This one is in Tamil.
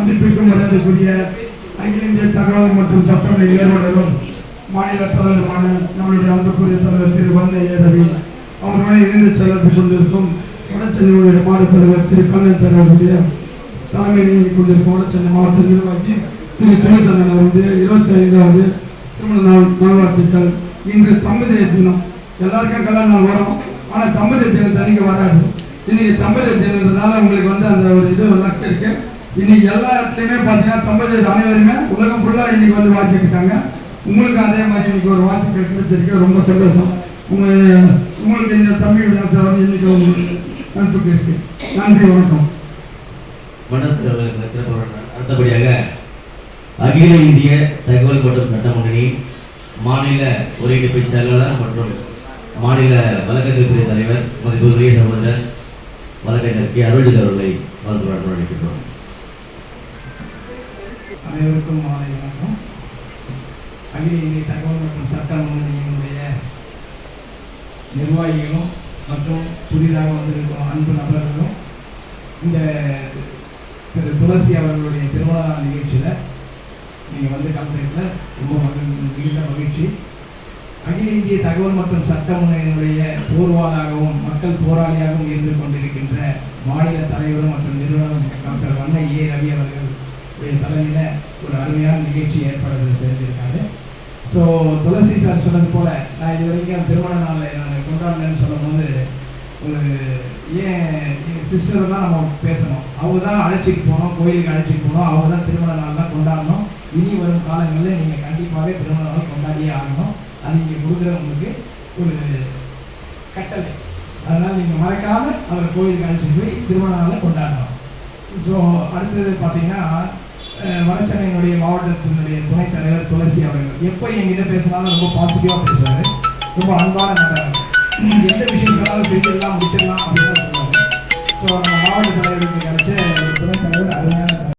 மதிப்பிற்கும் மரியாதைக்குரிய அகில இந்திய தகவல் மற்றும் சட்டமன்ற ஏற்பாளரும் மாநில தலைவருமான நம்மளுடைய அன்புக்குரிய தலைவர் திரு வந்த ஏ ரவி அவருடன் இணைந்து செயல்பட்டுக் கொண்டிருக்கும் வடசென்னையுடைய மாநில தலைவர் திரு கண்ணன் அவருடைய தலைமை நீங்கி கொண்டிருக்கும் வடச்சென்னை மாவட்ட நிர்வாகி திரு துணைசந்தன் அவருடைய இருபத்தி ஐந்தாவது திருமண நாள் நல்வாழ்த்துக்கள். இன்று தம்பதிய தினம். எல்லாருக்கும் கல்யாணம் வரும். ஆனால் தம்பதிய தினம் தனிக்கு வராது. இன்னைக்கு தம்பதிய தினத்தினால உங்களுக்கு வந்து அந்த ஒரு இது லக்கு இருக்கு. இன்னைக்கு எல்லா இடத்துலையுமே பார்த்தீங்கன்னா தம்பதி அனைவருமே உலகம் ஃபுல்லாக இன்னைக்கு வந்து வாசிக்கிட்டாங்க உங்களுக்கு அதே மாதிரி இன்னைக்கு ஒரு வாழ்த்துக்கள் கிடைச்சிருக்கு ரொம்ப சந்தோஷம். உங்க உங்களுக்கு இந்த தமிழ் விழாத்தில் வந்து இன்னைக்கு உங்களுக்கு அனுப்பிட்டு இருக்கு நன்றி வணக்கம். அடுத்தபடியாக அகில இந்திய தகவல் மற்றும் சட்ட முன்னணி மாநில ஒருங்கிணைப்பு செயலாளர் மற்றும் மாநில வழக்கறிஞர் தலைவர் மதிப்புக்குரிய சகோதரர் வழக்கறிஞர் கே. அருள்ஜித் அவர்களை வாழ்த்து அழைக்கின்றோம். அனைவருக்கும் மாலை வணக்கம். அகில இந்திய தகவல் மற்றும் சட்ட முன்னணியினுடைய நிர்வாகிகளும் மற்றும் புதிதாக வந்திருக்கும் அன்பு நபர்களும் இந்த திரு துளசி அவர்களுடைய திருமண நிகழ்ச்சியில் நீங்கள் வந்து கலந்துக்கிட்ட ரொம்ப மிகுந்த மகிழ்ச்சி. அகில இந்திய தகவல் மற்றும் சட்ட முன்னணியினுடைய போர்வாளாகவும் மக்கள் போராளியாகவும் இருந்து கொண்டிருக்கின்ற மாநில தலைவரும் மற்றும் நிறுவனம் டாக்டர் வண்ண ஏ ரவி அவர்கள் தலைமையில் ஒரு அருமையான நிகழ்ச்சி ஏற்பாடு செஞ்சிருக்காரு ஸோ துளசி சார் சொன்னது போல் நான் இது வரைக்கும் திருமண நாளை நான் கொண்டாடலன்னு சொல்லும்போது ஒரு ஏன் எங்கள் சிஸ்டர் தான் நம்ம பேசணும். அவங்க தான் அழைச்சிட்டு போனோம் கோயிலுக்கு அழைச்சிட்டு போனோம் அவங்க தான் திருமண நாள் தான் கொண்டாடணும். இனி வரும் காலங்களில் நீங்கள் கண்டிப்பாகவே திருமண நாள் கொண்டாடியே ஆகணும். அது நீங்கள் கொடுக்குற உங்களுக்கு ஒரு கட்டளை. அதனால் நீங்கள் மறக்காமல் அவர் கோயிலுக்கு அழைச்சிட்டு போய் திருமண நாளை கொண்டாடணும். ஸோ அடுத்தது பார்த்தீங்கன்னா வடசென்னையினுடைய மாவட்டத்தினுடைய துணைத் தலைவர் துளசி அவர்கள். எப்போ என்கிட்ட பேசினாலும் ரொம்ப பாசிட்டிவாக பேசுவார். ரொம்ப அன்பான நபர் எந்த விஷயம் சொன்னாலும் செஞ்சிடலாம் முடிச்சிடலாம் அப்படின்னு சொல்லுவாங்க ஸோ நம்ம மாவட்ட தலைவருக்கு கிடைச்ச துணைத் தலைவர் அருமையான